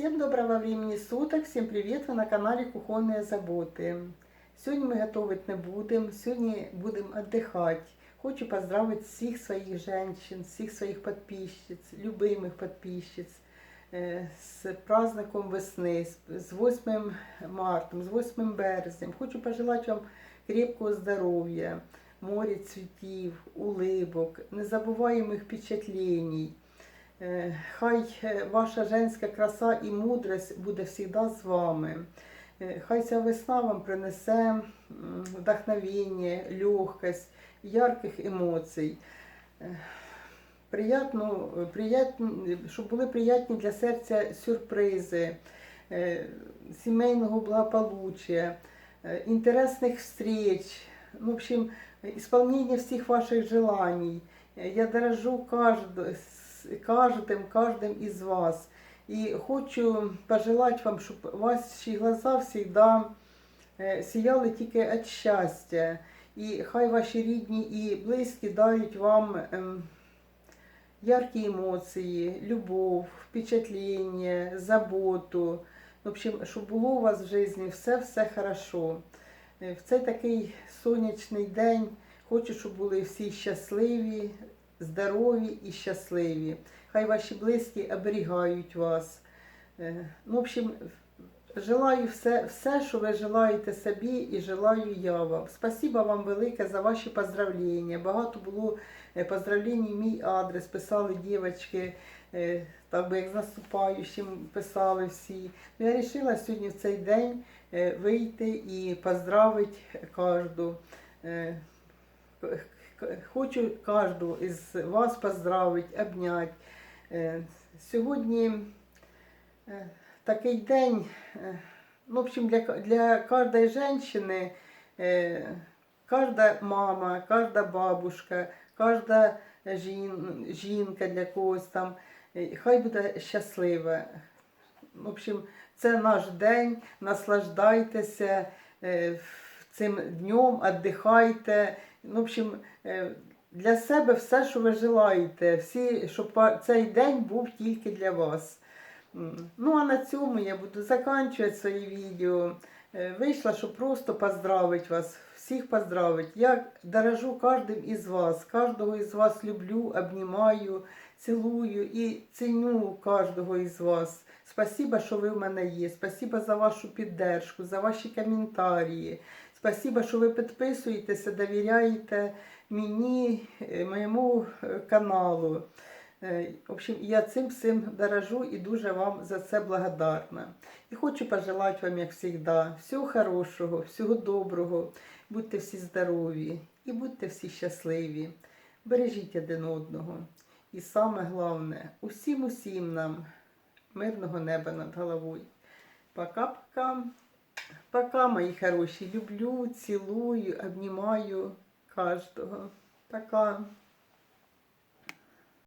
Всем доброго времени суток, всем привет, ви на каналі Кухонные Заботи. Сьогодні ми готувати не будемо, сьогодні будемо віддихати. Хочу поздравити всіх своїх женщин, всіх своїх підписчиць, любимих підписчиць е, з праздником весни, з 8 мартом, з 8 березнем. Хочу пожелати вам крепкого здоров'я, моря цвітів, улибок, незабуваємих впечатлений. Е, Хай е, ваша женська краса і мудрость буде завжди з вами. Е, Хай ця весна вам принесе м, вдохновення, легкость, ярких емоцій. Приятно, приятні, щоб були приятні для серця сюрпризи, сімейного благополуччя, інтересних встреч, ну, в общем, исполнение всіх ваших желаний. Я дорожу кажд- каждым, каждым из вас. И хочу пожелать вам, щоб ваші глаза всегда е, сіяли тільки від щастя. І хай ваші рідні і близькі дають вам ем, яркі емоції, любов, впечатлення, заботу. В общем, щоб було у вас в житті все-все хорошо. Е, В цей такий сонячний день хочу, щоб були всі щасливі, здорові і щасливі. Хай ваші близькі оберігають вас. Е, Ну, в общем, желаю все, все, що ви желаєте собі, і желаю я вам. Спасибо вам велике за ваші поздравлення. Багато було е, поздравлень мій адрес, писали дівчатки, е, так би як з наступаючим писали всі. Ну, Я вирішила сьогодні в цей день вийти і поздравити кожну. Хочу кожну із вас поздравити, обняти. Е, Сьогодні е, такий день, е, ну, в общем, для, для кожної жінки, кожна мама, кожна бабушка, кожна жін, жінка для когось там, хай буде щаслива. В общем, це наш день, наслаждайтеся цим днем, віддихайте. В общем, е, для себе все, що ви желаєте, всі, щоб цей день був тільки для вас. Ну а на цьому я буду заканчувати своє відео. Е, Вийшла, щоб просто поздравити вас, всіх поздравити. Я дорожу кожним із вас, кожного із вас люблю, обнімаю, цілую і ціню кожного із вас. Спасибо, що ви в мене є. Спасибо за вашу піддержку, за ваші коментарі. Спасибо, що ви підписуєтеся, довіряєте мені, е, моєму е, каналу. Е, В общем, я цим всім дорожу і дуже вам за це благодарна. І хочу пожелати вам, як завжди, всього хорошого, всього доброго. Будьте всі здорові і будьте всі щасливі. Бережіть один одного. І саме головне, усім усім нам мирного неба над головою. Пока-пока. Пока, мої хороші. Люблю, цілую, обнімаю кожного. Пока.